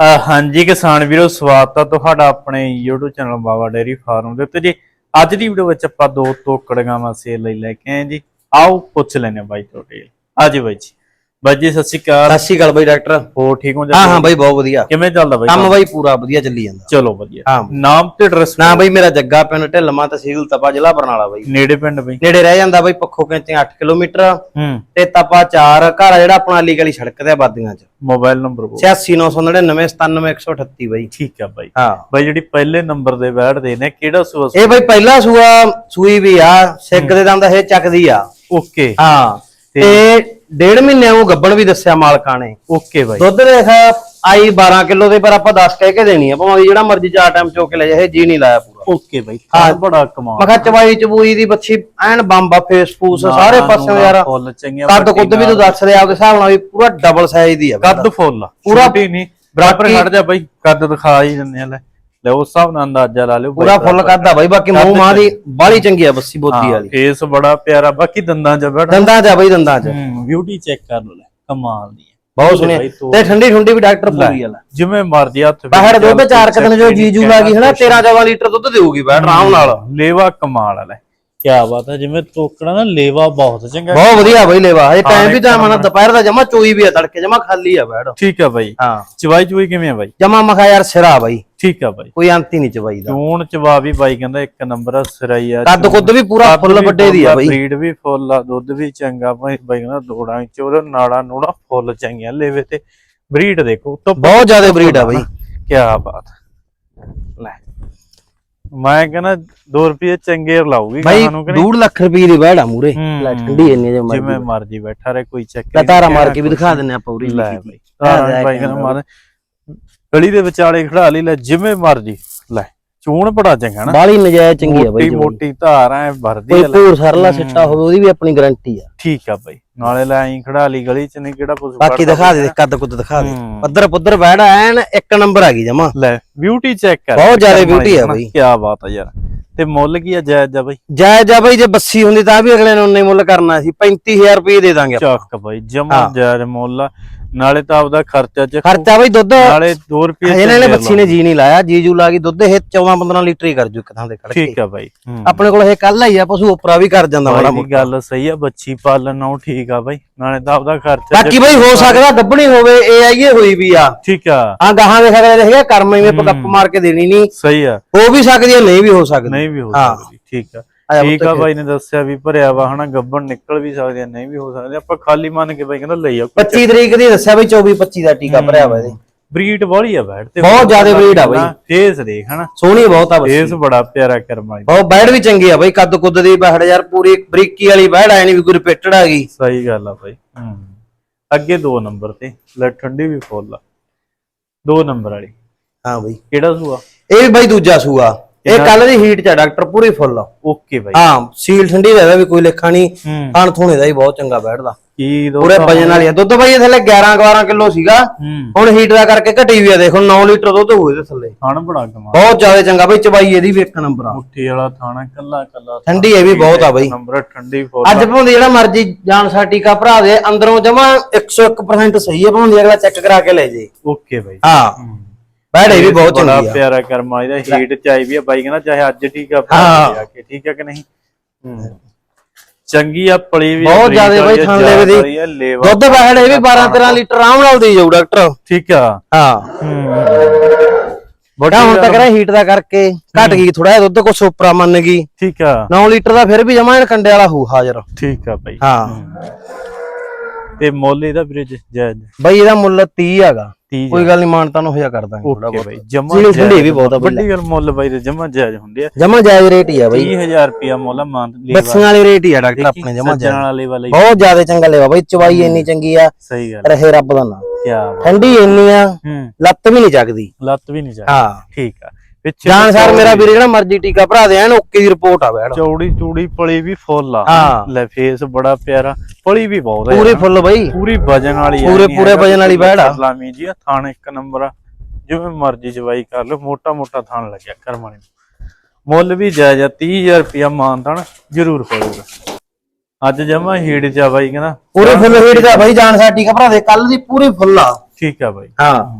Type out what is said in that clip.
ਅਹ ਹਾਂਜੀ ਕਿਸਾਨ ਵੀਰੋ, ਸਵਾਗਤ ਹੈ ਤੁਹਾਡਾ ਆਪਣੇ YouTube channel Baba dairy farm ਦੇ ਉੱਤੇ। ਜੀ, ਅੱਜ ਦੀ ਵੀਡੀਓ ਵਿੱਚ ਆਪਾਂ ਦੋ ਤੋਕੜ ਗਾਵਾਂ ਸੇਲ ਲਈ ਲੈ ਕੇ ਆਏ ਜੀ। ਆਓ ਪੁੱਛ ਲੈਨੇ ਬਾਈ ਤੋਂ ਡੇਲ ਬਾਈ ਜੀ। ਬਾਈ ਜੀ ਸਤਿ ਸ਼੍ਰੀ ਅਕਾਲ। ਸਤਿ ਸ਼੍ਰੀ ਅਕਾਲ ਬਾਈ ਡਾਕਟਰ। ਹੋਰ ਠੀਕ ਹੋ ਜੀ ਹਾਂ ਹਾਂ ਬਾਈ ਬਹੁਤ ਵਧੀਆ। ਕਿਵੇਂ ਚੱਲਦਾ ਬਾਈ ਕੰਮ ਬਾਈ ਪੂਰਾ ਵਧੀਆ ਚੱਲੀ ਜਾਂਦਾ। ਚਲੋ ਵਧੀਆ। ਹਾਂ। ਨਾਮ ਤੇ ਐਡਰੈਸ ਨਾ ਬਾਈ ਮੇਰਾ ਜੱਗਾ ਪਿੰਡ ਢਿੱਲਮਾ ਤਹਿਸੀਲ ਤਪਾ ਜ਼ਿਲ੍ਹਾ ਬਰਨਾਲਾ ਬਾਈ। ਨੇੜੇ ਪਿੰਡ ਬਾਈ? ਨੇੜੇ ਰਹਿ ਜਾਂਦਾ ਬਾਈ ਪੱਖੋ ਕੈਂਚੇ 8 ਕਿਲੋਮੀਟਰ। ਹੂੰ। ਤੇ ਤਪਾ 4 ਘਰ ਜਿਹੜਾ ਆਪਣਾ ਅਲੀ ਗਲੀ ਸੜਕ ਤੇ ਬਾਦੀਆਂ ਚ। ਮੋਬਾਈਲ ਨੰਬਰ ਬੋਲ। 8699997132 ਬਾਈ। ਠੀਕ ਆ ਬਾਈ। ਹਾਂ। ਬਾਈ ਜਿਹੜੀ ਪਹਿਲੇ ਨੰਬਰ ਦੇ ਬੈਠਦੇ ਨੇ ਕਿਹੜਾ ਸੂਆ ਇਹ ਬਾਈ ਪਹਿਲਾ ਸੂਆ ਸੂਈ ਵੀ ਆ ਸਿੱਕ ਦੇ ਦੰਦ ਇਹ ਚੱਕਦੀ ਆ। ਓਕੇ। ਹਾਂ। ਤੇ ਡੇਢ ਮਹੀਨੇ ਉਹ ਗੱਬਣ ਵੀ ਦੱਸਿਆ ਮਾਲਕਾਂ ਨੇ। ਓਕੇ ਬਾਈ। ਦੁੱਧ ਦੇਖ ਆਈ 12 ਕਿਲੋ ਦੇ ਪਰ ਆਪਾਂ 10 ਕਹਿ ਕੇ ਦੇਣੀ ਆ। ਭਾਵੇਂ ਜਿਹੜਾ ਮਰਜ਼ੀ ਚਾਰ ਟਾਈਮ ਚੋ ਕੇ ਲੈ ਜਾ ਇਹ ਜੀ ਨਹੀਂ ਲਾਇਆ ਪੂਰਾ। ਓਕੇ ਬਾਈ ਹਾਂ। ਬੜਾ ਕਮਾਲ ਮੈਂ ਕਿਹਾ ਚਵਾਈ ਚਬੂਈ ਦੀ ਬੱਚੀ ਐਨ ਬੰਬਾ ਫੇਸ ਫੂਸ ਸਾਰੇ ਪਾਸਿਓਂ ਯਾਰ। ਫੁੱਲ ਚੰਗੀਆਂ ਕੱਦ ਕੁੱਦ ਵੀ ਤੂੰ ਦੱਸ ਰਿਹਾ ਆਪਦੇ ਹਿਸਾਬ ਨਾਲ ਵੀ ਪੂਰਾ ਡਬਲ ਸਾਈਜ਼ ਦੀ ਆ। ਕੱਦ ਫੁੱਲ ਪੂਰਾ ਨਹੀਂ ਬਰਾਬਰ ਖੜ ਜਾ ਬਾਈ। ਕੱਦ ਦਿਖਾ ਹੀ ਦਿੰਦੇ ਆ ਲੈ। ਲੈ ਉਸ ਹਿਸਾਬ ਨਾਲ ਅੰਦਾਜ਼ਾ ਲਾ ਲਿਓ ਪੂਰਾ ਫੁੱਲ ਆ ਬਾਈ ਬਾਕੀ ਮੂੰਹ ਮਾਂ ਦੀ ਬਾਲੀ ਚੰਗੀ ਆ ਬੱਸੀ ਬੋਦੀ ਵਾਲੀ। ਫੇਸ ਬੜਾ ਪਿਆਰਾ ਬਾਕੀ ਦੰਦਾਂ ਚ ਬੜਾ ਦੰਦਾਂ ਚ ਆ ਬਾਈ ਦੰਦਾਂ ਚ। ਬਿਊਟੀ ਚੈੱਕ ਕਰ ਲੋ ਲੈ ਕਮਾਲ ਦੀ ਬਹੁਤ ਸੋਹਣੀ ਤੂੰ- ਠੰਡੀ ਠੰਡੀ ਵੀ ਡਾਕਟਰ ਪੂਰੀ ਆ ਲੈ ਜਿਵੇਂ ਮਰਜ਼ੀ ਹੱਥ ਬਾਹਰ ਦੁੱਧ ਚਾਰ ਕੁ ਦਿਨ ਜੋ ਜੀਜੂ ਕਹਿਣਾ ਲੱਗੀ ਹਨਾ ਕੁਛ। 13 14 ਲੀਟਰ ਦੁੱਧ ਦੇਊਗੀ ਬੈਠ ਆਰਾਮ ਨਾਲ। ਲੇਵਾ ਕਮਾਲ ਆ ਲੈ। ਕੀ ਬਾਤ ਹੈ ਜਿਵੇਂ ਤੋਕੜਾ ਨਾ ਲੇਵਾ ਬਹੁਤ ਚੰਗਾ ਬਹੁਤ ਵਧੀਆ ਬਾਈ ਲੈਵਾ ਇਹ ਟਾਈਮ ਵੀ ਤਾਂ ਮਨਾ ਦੁਪਹਿਰ ਦਾ ਜਮਾ ਚੋਈ ਵੀ ਆ ਤੜਕੇ ਜਮਾ ਖਾਲੀ ਆ ਬੈਠ ਠੀਕ ਆ ਬਾਈ। ਹਾਂ। ਚਵਾਈ ਚਵਾਈ ਕਿਵੇਂ ਆ ਬਾਈ? ਜਮਾ ਮਖਾ ਯਾਰ ਸਿਰਾ ਬਾਈ। ਠੀਕ ਆ ਬਾਈ। ਕੋਈ ਅੰਤ ਹੀ ਨਹੀਂ ਚਵਾਈ ਦਾ। ਚੂਣ ਚਵਾ ਵੀ ਬਾਈ ਕਹਿੰਦਾ ਇੱਕ ਨੰਬਰ ਆ ਸਿਰਾਈ ਆ ਕੱਦ ਕੁੱਦ ਵੀ ਪੂਰਾ ਫੁੱਲ ਵੱਡੇ ਦੀ ਆ ਬਾਈ। ਬਰੀਡ ਵੀ ਫੁੱਲ ਆ ਦੁੱਧ ਵੀ ਚੰਗਾ ਬਾਈ ਬਾਈ ਕਹਿੰਦਾ ਦੋੜਾਂ ਚ ਉਹਦਾ ਨਾੜਾ ਨੂੜਾ ਫੁੱਲ ਚੰਗੀਆਂ ਲੇਵੇ ਤੇ ਬਰੀਡ ਦੇਖੋ ਤੋਂ ਬਹੁਤ ਜ਼ਿਆਦਾ ਬਰੀਡ ਆ ਬਾਈ। ਕੀ ਬਾਤ। ਲੈ। ਮੈਂ ਕਹਿੰਦਾ 2 ਰੁਪਏ ਚੰਗੇ ਲਾਉਗੀ ਬਾਈ ਕਹਾਂ ਨੂੰ ਕਿ ਨਹੀਂ? 2 ਲੱਖ ਰੁਪਏ ਦੀ ਬੈੜ ਆ ਮੂਰੇ। ਲੈ ਠੰਡੀ ਇੰਨੀ ਜੇ ਜਿਵੇਂ ਮਰਜ਼ੀ ਮਰਜ਼ੀ ਬੈਠਾ ਰਹੇ ਕੋਈ ਚੱਕਰ ਨਹੀਂ, ਤਾਰਾ ਮਾਰ ਕੇ ਵੀ ਦਿਖਾ ਦਿੰਨੇ ਆਪਾਂ ਪੂਰੀ ਲੈ ਬਾਈ। ਤਾਰਾ ਬਾਈ ਕਹਿੰਦਾ ਮਾਰ। ਗਲੀ ਦੇ ਵਿਚਾਲੇ ਖੜਾ ਲਈ ਲੈ ਜਿਵੇਂ ਮਰਜ਼ੀ। ਲੈ ਚੂਣ ਬੜਾ ਚੰਗਾ ਨਾ। ਬਾਲੀ ਨਜਾਇਜ਼ ਚੰਗੀ ਆ ਬਾਈ ਮੋਟੀ ਧਾਰ ਐ ਭਰਦੀ ਕੋਈ ਆ ਲੈ। ਪੂਰ ਸਰਲਾ ਸਿੱਟਾ ਹੋਵੇ ਉਹਦੀ ਵੀ ਆਪਣੀ ਗਾਰੰਟੀ ਆ। ਠੀਕ ਆ ਬਾਈ। ਨਾਲੇ ਲੈ ਆਈ ਖੜਾ ਲਈ ਗਲੀ ਚ ਨਹੀਂ ਕਿਹੜਾ ਕੁਝ ਬਾਕੀ ਦਿਖਾ ਦੇ ਕੱਦ ਕੁੱਦ ਦਿਖਾ ਦੇ। ਪੱਧਰ ਪੁੱਧਰ ਬੈੜ ਐਨ ਇੱਕ ਨੰਬਰ ਆ ਗਈ ਜਮਾ। ਲੈ ਬਿਊਟੀ ਚੈੱਕ ਕਰ। ਬਹੁਤ ਜ਼ਿਆਦਾ beauty ਆ ਬਾਈ। ਕੀ ਬਾਤ ਆ ਯਾਰ। ਤੇ ਮੁੱਲ ਕੀ ਆ ਜਾਇਜ਼ ਆ ਬਾਈ? ਜਾਇਜ਼ ਆ ਬਾਈ ਜੇ ਬੱਸੀ ਹੁੰਦੀ ਤਾਂ ਵੀ ਅਗਲੇ ਨੇ ਉਨੇ ਮੁੱਲ ਕਰਨਾ ਸੀ। 35000 ਰੁਪਏ ਦੇ ਦਾਂਗੇ ਚੱਕ ਬਾਈ ਜਮਾ ਜਾਇਜ਼ ਮੁੱਲ ਆ। ਨਾਲੇ ਤਾਂ ਆਪਦਾ ਖਰਚਾ ਚ ਖਰਚਾ ਬਾਈ ਦੁੱਧ ਨਾਲੇ 2 ਰੁਪਏ ਇਹਨਾਂ ਨੇ ਬੱਸੀ ਨੇ ਜੀ ਨਹੀਂ ਲਾਇਆ ਜੀਜੂ ਲਾ ਗਈ ਦੁੱਧ ਇਹ 14 15 ਲੀਟਰ ਹੀ ਕਰ ਜੂ ਇੱਕ ਥਾਂ ਦੇ ਖੜ ਕੇ। ਠੀਕ ਆ ਬਾਈ। ਹੂੰ। ਆਪਣੇ ਕੋਲ ਇਹ ਕੱਲ ਆਈ ਆ ਪਸ਼ੂ ਉਪਰਾ ਵੀ ਕਰ ਜਾਂਦਾ ਦੀ ਮੋਟਾ। ਗੱਲ ਸਹੀ ਆ ਬੱਚੀ ਪਾਲਣ ਨੂੰ ਠੀਕ ਆ ਬਾਈ। ਨਾਲੇ ਤਾਂ ਆਪਦਾ ਖਰਚਾ ਬਾਕੀ ਬਾਈ ਹੋ ਸਕਦਾ ਗੱਬਣੀ ਹੋਵੇ ਇਹ ਆਈਏ ਹੋਈ ਵੀ ਆ। ਠੀਕ ਆ। ਆ ਗਾਹਾਂ ਦੇ ਸਕਦੇ ਦੇਖਿਆ ਕਰਮ ਇਵੇਂ ਪਕੱਪ ਮਾਰ ਕੇ ਦੇਣੀ ਨਹੀਂ। ਸਹੀ ਆ। ਹੋ ਵੀ ਸਕਦੀ ਹੈ ਨਹੀਂ ਵੀ ਹੋ ਸਕਦੀ। ਨਹੀਂ ਵੀ ਹੋ ਹਾਂ। ਸਕਦੀ ਠੀਕ ਆ। ਠੀਕ ਆ ਬਾਈ ਨੇ ਦੱਸਿਆ ਵੀ ਭਰਿਆ ਵਾ ਹਨਾ ਗੱਬਣ ਨਿਕਲ ਵੀ ਸਕਦੀ ਆ ਨਹੀਂ ਵੀ ਹੋ ਸਕਦੀ। ਆਪਾਂ ਖਾਲੀ ਮੰਨ ਕੇ ਬਾਈ ਕਹਿੰਦਾ ਲਈ ਆ 25 ਤਰੀਕ ਦੀ ਦੱਸਿਆ ਬਈ 24 25 ਦਾ ਟੀਕਾ ਭਰਿਆ ਵਾ ਇਹਦੇ। ਬਰੀਡ ਵਾਲੀ ਆ ਬੈਠ ਤੇ। ਬਹੁਤ ਜ਼ਿਆਦਾ breed ਆ ਬਾਈ। ਫੇਸ ਦੇਖ ਹਨਾ। ਸੋਹਣੀ ਬਹੁਤ ਆ ਬੱਚੀ ਫੇਸ ਬੜਾ ਪਿਆਰਾ ਕਰਮਾ ਦੀ। ਬਹੁਤ ਬੈੜ ਵੀ ਚੰਗੀ ਆ ਬਈ ਕੱਦ ਕੁੱਦ ਦੀ ਬੈੜ ਯਾਰ ਪੂਰੀ ਬਰੀਕੀ ਵਾਲੀ ਬੈੜ ਆਈ ਨਹੀਂ ਵੀ ਕੋਈ ਰਿਪੀਟਡ ਆ ਗਈ। ਸਹੀ ਗੱਲ ਆ ਬਾਈ ਅੱਗੇ 2 ਨੰਬਰ ਤੇ ਲੈ ਠੰਡੀ ਵੀ ਫੁੱਲ ਆ। 2 ਨੰਬਰ ਵਾਲੀ। ਹਾਂ ਬਈ। ਕਿਹੜਾ ਸੂਆ? ਇਹ ਵੀ ਬਈ ਦੂਜਾ ਸੂਆ। ਇਹ ਕੱਲ ਦੀ ਹੀਟ ਚ ਆ ਡਾਕਟਰ ਪੂਰੀ ਫੁੱਲ ਆ। ਓਕੇ ਬਾਈ। ਹਾਂ ਸੀਲ ਠੰਡੀ ਦਾ ਇਹਦਾ ਵੀ ਕੋਈ ਲੇਖਾ ਨਹੀਂ। ਖਾਣ ਥੋਣੇ ਦਾ ਹੀ ਬਹੁਤ ਚੰਗਾ ਬੈਠਦਾ। ਕੀ ਦੋ ਪੂਰੇ ਵਜਨ ਵਾਲੀ ਆ। ਦੁੱਧ ਬਈ ਥੱਲੇ 11 12 ਕਿਲੋ ਸੀਗਾ। ਹੁਣ ਹੀਟ ਦਾ ਕਰਕੇ ਘਟੀ ਵੀ ਆ ਦੇਖੋ 9 ਲੀਟਰ ਦੁੱਧ ਹੋਏ ਇਹਦੇ ਥੱਲੇ। ਥਣ ਬੜਾ ਕਮਾ ਬਹੁਤ ਜ਼ਿਆਦਾ ਚੰਗਾ ਬਈ ਚਬਾਈ ਇਹਦੀ ਵੀ ਇੱਕ ਨੰਬਰ ਆ। ਮੁੱਠੀ ਵਾਲਾ ਥਾਣਾ ਕੱਲਾ ਕੱਲਾ ਠੰਡੀ ਇਹ ਵੀ ਬਹੁਤ ਆ ਬਈ। ਨੰਬਰ ਠੰਡੀ ਫੁੱਲ ਅੱਜ ਭਾਵੇਂ ਜਿਹੜਾ ਮਰਜ਼ੀ ਜਾਨ ਸਾ ਟੀਕਾ ਭਰਾ ਦੇ ਅੰਦਰੋਂ ਜਮਾ 101% ਸਹੀ ਹੈ ਭਾਵੇਂ ਅਗਲਾ ਚੈੱਕ ਕਰਾ ਕੇ ਲੈ ਜੇ। ਓਕੇ ਬਾਈ। ਹਾਂ। ਬੈੜ ਇਹ ਵੀ ਬਹੁਤ ਬੜਾ ਚੰਗੀ ਆ। ਪਿਆਰਾ ਕਰਮਾ ਇਹਦਾ ਹੀਟ ਚਾਈ ਵੀ ਆ ਬਾਈ ਕਹਿੰਦਾ ਚਾਹੇ ਅੱਜ ਠੀਕ ਆ ਹਾਂ। ਆ ਕੇ ਠੀਕ ਆ ਕਿ ਨਹੀਂ? ਹੂੰ। ਚੰਗੀ ਆ ਪਲੀ ਵੀ ਬਹੁਤ ਬਰੀਕ ਜ਼ਿਆਦਾ ਵਾਲੀ ਬਾਈ ਆ, ਥਣ ਲੈਵੇ ਦੀ। ਜ਼ਿਆਦਾ ਲੇਵਾ। ਦੁੱਧ ਬੈੜ ਇਹ ਵੀ 12 13 ਲੀਟਰ ਆਰਾਮ ਨਾਲ ਦੇ ਜਾਊ ਡਾਕਟਰ। ਠੀਕ ਆ। ਹਾਂ। ਹੂੰ। ਬੜਾ ਹੁਣ ਤੱਕ ਹੀਟ ਦਾ ਕਰਕੇ ਘਟ ਗਈ ਥੋੜਾ ਜਿਹਾ ਦੁੱਧ ਕੋ ਸੋਪਰਾ ਮੰਨ ਗਈ। ਠੀਕ ਆ। 9 ਲੀਟਰ ਦਾ ਫਿਰ ਵੀ ਜਮਾ ਇਹ ਕੰਡੇ ਵਾਲਾ ਹੋ ਹਾਜ਼ਰ। ਠੀਕ ਆ ਬਾਈ। ਹਾਂ। ਤੇ ਮੁੱਲ ਇਹਦਾ ਬ੍ਰਿਜ ਜਾਇਜ਼? ਬਈ ਇਹਦਾ ਮੁੱਲ 30 ਹੈਗਾ। 30 ਕੋਈ ਗੱਲ ਨਹੀਂ ਮਾਨਤਾ ਨੂੰ ਹੋਇਆ ਕਰ ਦਾਂਗੇ ਥੋੜਾ ਬਹੁਤ। ਜਮਾ ਸੀਲ ਠੰਡੀ ਵੀ ਬਹੁਤ ਆ ਵੱਡੀ ਗੱਲ। ਮੁੱਲ ਬਾਈ ਦੇ ਜਮਾ ਜਾਇਜ਼ ਹੁੰਦੇ ਆ। ਜਮਾ ਜਾਇਜ਼ ਰੇਟ ਹੀ ਆ ਬਈ। 30000 ਰੁਪਿਆ ਮੁੱਲ ਮੰਥਲੀ ਬੱਸਾਂ ਵਾਲੀ ਰੇਟ ਹੀ ਆ ਡਾਕਟਰ ਆਪਣੇ ਜਮਾ ਸੱਜਣ ਵਾਲੇ ਵਾਲੇ। ਬਹੁਤ ਜ਼ਿਆਦਾ ਚੰਗਾ ਲੈਵਾ ਬਈ ਚਵਾਈ ਇੰਨੀ ਚੰਗੀ ਆ ਸਹੀ ਗੱਲ ਰਹੇ ਰੱਬ ਦਾ ਨਾਮ। ਕਿਆ ਠੰਡੀ ਇੰਨੀ ਆ ਲੱਤ ਵੀ ਨਹੀਂ ਚੱਕਦੀ ਲੱਤ ਵੀ ਨਹੀਂ ਜਾ ਹਾਂ। ਠੀਕ ਆ। ਪਿੱਛੇ ਜਾਨ ਸਾਰ ਮੇਰਾ ਵੀਰ ਜਿਹੜਾ ਮਰਜ਼ੀ ਟੀਕਾ ਭਰਾ ਦੇ ਐਨ ਓਕੇ ਦੀ ਰਿਪੋਰਟ ਆ ਬੈੜ ਚੌੜੀ ਚੂੜੀ ਪਲੀ ਵੀ ਫੁੱਲ ਆ। ਹਾਂ। ਲੈ ਫੇਸ ਬੜਾ ਪਿਆਰਾ ਪਲੀ ਵੀ ਬਹੁਤ ਆ ਪੂਰੀ ਯਾਰ। ਫੁੱਲ ਬਈ। ਪੂਰੀ ਵਜਨ ਵਾਲੀ ਆ ਪੂਰੇ- ਪੂਰੇ ਵਜਨ ਵਾਲੀ ਬੈੜ ਆ। ਸਲਾਮੀ ਜੀ ਆ, ਥਾਣ ਇੱਕ ਨੰਬਰ ਆ। ਜਿਵੇਂ ਮਰਜ਼ੀ ਜਵਾਈ ਕਰ ਲਓ ਮੋਟਾ ਮੋਟਾ ਥਾਣ ਲੱਗਿਆ ਕਰਮਾਣੀ। ਮੁੱਲ ਵੀ ਜਾਇਜ਼ ਆ 30000 ਰੁਪਿਆ ਮਾਨਤਾਨ ਜ਼ਰੂਰ ਹੋਊਗਾ ਅੱਜ ਜਮਾ ਹੀੜ ਚ ਆ ਬਾਈ ਕਹਿੰਦਾ। ਪੂਰੇ ਫੁੱਲ ਹੀਟ ਦਾ ਬਈ ਜਾਨ ਸਾਰ ਟੀਕਾ ਭਰਾ ਦੇ ਕੱਲ ਦੀ ਪੂਰੀ ਫੁੱਲ ਆ। ਠੀਕ ਆ ਬਾਈ। ਹਾਂ।